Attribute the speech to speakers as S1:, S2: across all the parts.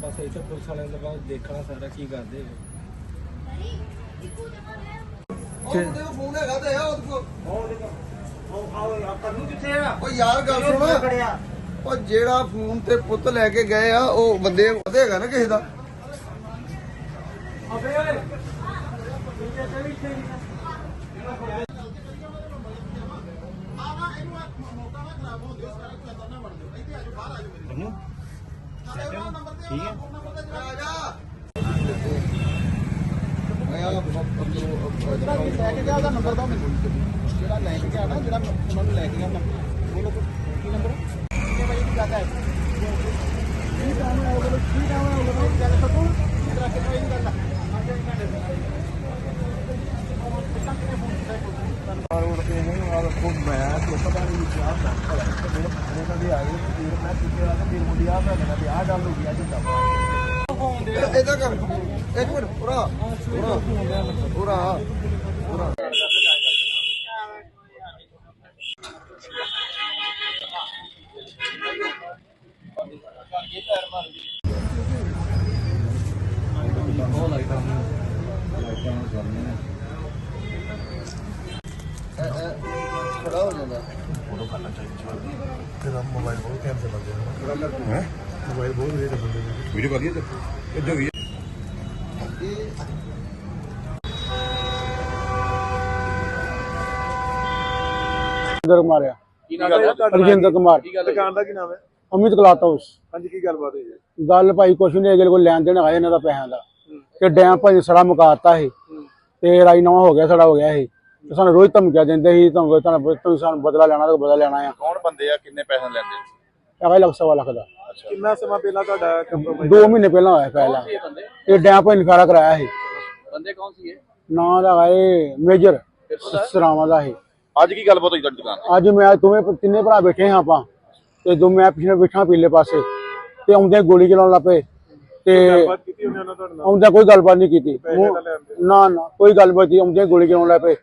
S1: ਬਸ ਇੱਥੇ ਪੁਲਿਸ ਵਾਲਿਆਂ ਦਾ ਬਾਅਦ ਦੇਖਣਾ ਸਾਰਾ ਕੀ ਕਰਦੇ ਨੇ
S2: ਉਹਦੇ ਕੋਲ ਫੋਨ ਹੈਗਾ ਤੇ ਆ ਉਹਦੇ ਕੋਲ।
S3: ਕੰਨੂ ਕਿੱਥੇ ਆ
S2: ਉਹ ਯਾਰ ਗੱਲ ਸੁਣ।
S3: ਖੜਿਆ
S2: ਉਹ ਜਿਹੜਾ ਫੋਨ ਤੇ ਪੁੱਤ ਲੈ ਕੇ ਗਏ ਆ ਉਹ ਬੰਦੇ ਉਹਦੇ ਹੈਗਾ ਨਾ ਕਿਸੇ ਦਾ?
S3: ਠੀਕ ਹੈ ਚਲੀ ਇੱਥੇ
S2: ਜਿਹੜਾ ਲੈ ਕੇ ਗਿਆ ਉਹਦਾ ਨੰਬਰ ਦਾ ਮੈਨੂੰ ਜਿਹੜਾ ਲੈ ਕੇ ਗਿਆ ਨਾ ਜਿਹੜਾ ਉਹਨਾਂ ਨੂੰ ਲੈ ਕੇ ਗਿਆ ਮੈਂ ਬੋਲੋ ਕੀ ਨੰਬਰ ਕਿੰਨੇ ਵਜੇ ਦੀ ਗੱਲ ਹੈ ਕੀ ਕੰਮ ਉਹ ਗੱਲ ਸਕੂ ਕਿਹੜਾ ਕਿੰਨੇ ਵਜੇ ਦੀ ਗੱਲ ਹੈ ਤੇ ਨਹੀਂ ਆ ਦੇਖੋ ਮੈਂ ਤੇ ਪਤਾ ਨਹੀਂ ਕਿਆ ਕਰਦਾ ਮੇਰੇ ਪੱਲੇ ਦਾ ਵੀ ਆ ਗਏ ਫਿਰ ਮੈਂ ਕਿਤੇ ਆ ਕੇ ਫਿਰ ਮੁੰਡੀ ਆ ਮੈਂ ਕਹਿੰਦਾ ਆ ਗੱਲ ਹੋ ਗਈ ਅੱਜ ਦਾ ਇਹਦਾ ਕਰ ਇੱਕ ਮਿੰਟ ਪੂਰਾ ਪੂਰਾ ਪੂਰਾ ਪੂਰਾ ਖੜਾ ਹੋ ਜਾਂਦਾ।
S4: ਮੋਬਾਈਲ ਬਹੁਤ ਟਾਈਮ ਤੇ ਲੱਗਿਆ ਹੈ? ਮੋਬਾਈਲ ਬਹੁਤ ਵੇਟ ਬੰਦੇ ਨੇ ਵੀਡੀਓ ਕਰੀਏ ਤੇ ਇੱਧਰ। ਵੀ
S2: ਇਹ
S5: ਰਜਿੰਦਰ ਕੁਮਾਰ ਆ।
S4: ਕੀ ਨਾਮ ਹੈ?
S5: ਰਜਿੰਦਰ ਕੁਮਾਰ।
S4: ਦੁਕਾਨ ਦਾ ਕੀ ਨਾਮ ਹੈ?
S5: ਅਮਿਤ ਕਲਾਤ ਹਾਊਸ।
S4: ਹਾਂਜੀ ਕੀ ਗੱਲਬਾਤ ਹੋਈ ਹੈ?
S5: ਗੱਲ ਭਾਈ ਕੁਛ ਨਹੀਂ ਅਗਲੇ ਕੋਲ ਲੈਣ ਦੇਣ ਆਇਆ ਇਹਨਾਂ ਦਾ ਪੈਸਿਆਂ ਦਾ। ਤੇ ਡੈਮ ਭਾਈ ਸੜਾ ਮੁਕਾਤਾ ਸੀ। ਤੇ ਰਾਈ ਨਵਾਂ ਹੋ ਗਿਆ ਸੜਾ ਹੋ ਗਿਆ ਸੀ। ਤੇ ਸਾਨੂੰ ਰੋਜ਼ ਧਮਕੀਆਂ ਦਿੰਦੇ ਸੀ ਤੁਹਾਨੂੰ ਤੁਹਾਨੂੰ ਤੁਸੀਂ ਸਾਨੂੰ ਬਦਲਾ ਲੈਣਾ ਤਾਂ ਬਦਲਾ ਲੈਣਾ ਆ।
S6: ਕੌਣ ਬੰਦੇ ਆ? ਕਿੰਨੇ ਪੈਸੇ ਲੈਂਦੇ
S5: ਹੈਗਾ ਲੱਖ ਸਵਾ ਲੱਖ ਦਾ।
S4: ਕਿੰਨਾ ਸਮਾਂ ਪਹਿਲਾਂ ਤੁਹਾਡਾ ਕੰਪਰੋਮਾਈਜ਼
S5: 2 ਮਹੀਨੇ ਪਹਿਲਾਂ ਹੋਇਆ ਪਹਿਲਾਂ। ਇਹ ਡੈਮ ਭਾਈ ਨਿਕਾਰਾ ਕਰਾਇਆ ਸੀ।
S6: ਬੰਦੇ ਕੌਣ ਸੀ ਇਹ?
S5: ਨਾਂ ਦਾ ਇਹ ਮੇਜਰ ਸਰਾਵਾਂ ਦਾ ਸੀ।
S6: ਅੱਜ ਕੀ ਗੱਲਬਾਤ ਹੋਈ ਤੁਹਾਡੀ ਦੁਕਾਨ ਤੇ?
S5: ਅੱਜ ਮੈਂ ਭ- ਤਿੰਨੇ ਭਰਾ ਬੈਠੇ ਹਾਂ ਆਪਾਂ। ਤੇ ਦੋ ਮੈਂ ਪਿਛਲੇ ਬੈਠਾ ਪੀਲੇ ਪਾਸੇ। ਤੇ ਆਉਂਦੇ ਗੋਲੀ ਚਲਾਉਣ ਲੱਪੇ ਤੇ
S4: ਗੱਲਬਾਤ ਕੀਤੀ ਉਹਨੇ ਉਹਨਾਂ ਤੁਹਾਡੇ ਨਾਲ?
S5: ਆਉਂਦਾ ਕੋਈ ਗੱਲਬਾਤ ਨਹੀਂ ਕੀਤੀ। ਨਾ ਨਾ ਕੋਈ ਗੱਲਬਾਤ ਨਹੀਂ। ਆਉਂਦੇ ਗੋਲੀ ਚਲਾਉਣ ਲੱਗ ਪਏ।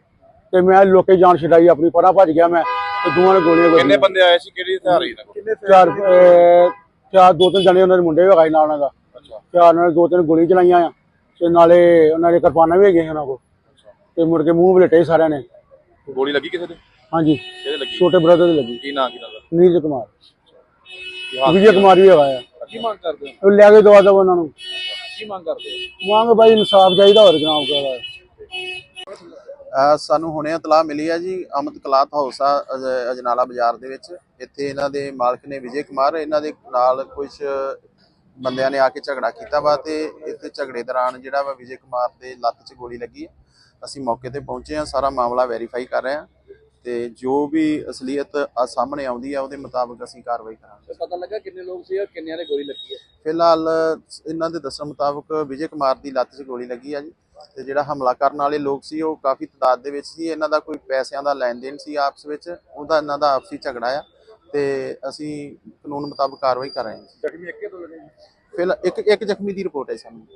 S5: ਤੇ ਮੈਂ ਲੋਕੇ ਜਾਨ ਛਡਾਈ ਆਪਣੀ ਪਰਾਂ ਭੱਜ ਗਿਆ ਮੈਂ ਤੇ ਦੋਵਾਂ ਨੇ ਗੋਲੀਆਂ
S6: ਕਿੰਨੇ ਬੰਦੇ ਆਏ ਸੀ? ਕਿਹੜੀ ਹਥਿਆਰ ਕੋਲ
S4: ਕਿੰਨੇ
S5: ਚਾਰ ਅਹ, ਚਾਰ ਦੋ ਤਿੰਨ ਜਣੇ ਉਹਨਾਂ ਦੇ ਮੁੰਡੇ ਵੀ ਹੈਗਾ ਸੀ ਨਾਲ ਉਹਨਾਂ ਦਾ।
S6: ਅੱਛਾ।
S5: ਚਾਰ ਨਾਲ ਦੋ ਤਿੰਨ ਗੋਲੀ ਚਲਾਈਆਂ ਆ ਤੇ ਨਾਲੇ ਉਹਨਾਂ ਦੇ ਕਿਰਪਾਨਾਂ ਵੀ ਹੈਗੀਆਂ ਸੀ ਉਹਨਾਂ ਕੋਲ। ਤੇ ਮੁੜ ਕੇ ਮੂੰਹ ਬਲੇਟੇ ਸਾਰਿਆਂ ਨੇ।
S6: ਗੋਲੀ ਲੱਗੀ ਕਿਸੇ ਦੇ?
S5: ਹਾਂਜੀ।
S6: ਕਿਹਦੇ ਲੱਗੀ?
S5: ਛੋਟੇ ਬ੍ਰਦਰ ਦੇ ਲੱਗੀ।
S6: ਕੀ ਨਾਂ ਕੀ ਦਾ?
S5: ਨੀਰਜ ਕੁਮਾਰ। ਵਿਜੇ ਕੁਮਾਰ ਵੀ ਹੈਗਾ ਆ।
S6: ਕੀ ਮੰਗ ਕਰਦੇ ਹੋ?
S5: ਉਹ ਲੈ ਕੇ ਦਵਾ ਦਵਾ ਉਹਨਾਂ ਨੂੰ।
S6: ਕੀ ਮੰਗ ਕਰਦੇ ਹੋ?
S5: ਮੰਗ ਬਾਈ ਇਨਸਾਫ ਚਾਹੀਦਾ ਹੋਰ ਜਨਾਬ
S7: ਅਹ ਸਾਨੂੰ ਹੁਣੇ ਇਤਲਾਹ ਮਿਲੀ ਹੈ ਜੀ ਅਮਿਤ ਕਲਾਥ ਹਾਊਸ ਆ ਅਜ- ਅਜਨਾਲਾ ਬਾਜ਼ਾਰ ਦੇ ਵਿੱਚ। ਇੱਥੇ ਇਹਨਾਂ ਦੇ ਮਾਲਕ ਨੇ ਵਿਜੇ ਕੁਮਾਰ ਇਹਨਾਂ ਦੇ ਨਾਲ ਕੁਝ ਬੰਦਿਆਂ ਨੇ ਆ ਕੇ ਝਗੜਾ ਕੀਤਾ ਵਾ ਤੇ ਇੱਥੇ ਝਗੜੇ ਦੌਰਾਨ ਜਿਹੜਾ ਵਾ ਵਿਜੇ ਕੁਮਾਰ ਦੇ ਲੱਤ 'ਚ ਗੋਲੀ ਲੱਗੀ ਹੈ। ਅਸੀਂ ਮੌਕੇ ਤੇ ਪਹੁੰਚੇ ਹਾਂ ਸਾਰਾ ਮਾਮਲਾ ਵੈਰੀਫਾਈ ਕਰ ਰਹੇ ਹਾਂ ਤੇ ਜੋ ਵੀ ਅਸਲੀਅਤ ਆ ਸਾਹਮਣੇ ਆਉਂਦੀ ਆ ਉਹਦੇ ਮੁਤਾਬਕ ਅਸੀਂ ਕਾਰਵਾਈ ਕਰਾਂਗੇ।
S6: ਪਤਾ ਲੱਗਾ ਕਿੰਨੇ ਲੋਕ ਸੀ ਕਿੰਨਿਆਂ ਦੇ ਗੋਲੀ ਲੱਗੀ ਹੈ?
S7: ਫਿਲਹਾਲ ਇਹਨਾਂ ਦੇ ਦੱਸਣ ਮੁਤਾਬਕ ਵਿਜੇ ਕੁਮਾਰ ਦੀ ਲੱਤ 'ਚ ਗੋਲੀ ਲੱਗੀ ਆ ਜੀ। ਤੇ ਜਿਹੜਾ ਹਮਲਾ ਕਰਨ ਵਾਲੇ ਲੋਕ ਸੀ ਉਹ ਕਾਫੀ ਤਾਦਾਦ ਦੇ ਵਿੱਚ ਸੀ। ਇਹਨਾਂ ਦਾ ਕੋਈ ਪੈਸਿਆਂ ਦਾ ਲੈਣ ਦੇਣ ਸੀ ਆਪਸ ਵਿੱਚ। ਉਹਦਾ ਇਹਨਾਂ ਦਾ ਆਪਸੀ ਝਗੜਾ ਆ ਤੇ ਅਸੀਂ ਕਾਨੂੰਨ ਮੁਤਾਬਕ ਕਾਰਵਾਈ ਕਰ ਰਹੇ ਹਾਂ।
S6: ਜ਼ਖਮੀ ਇੱਕੇ ਤੋਂ ਲੱਗੇ
S7: ਫਿਲਹਾਲ ਇੱਕ ਇੱਕ ਜ਼ਖਮੀ ਦੀ ਰਿਪੋਰਟ ਹੈ ਸਾਨੂੰ।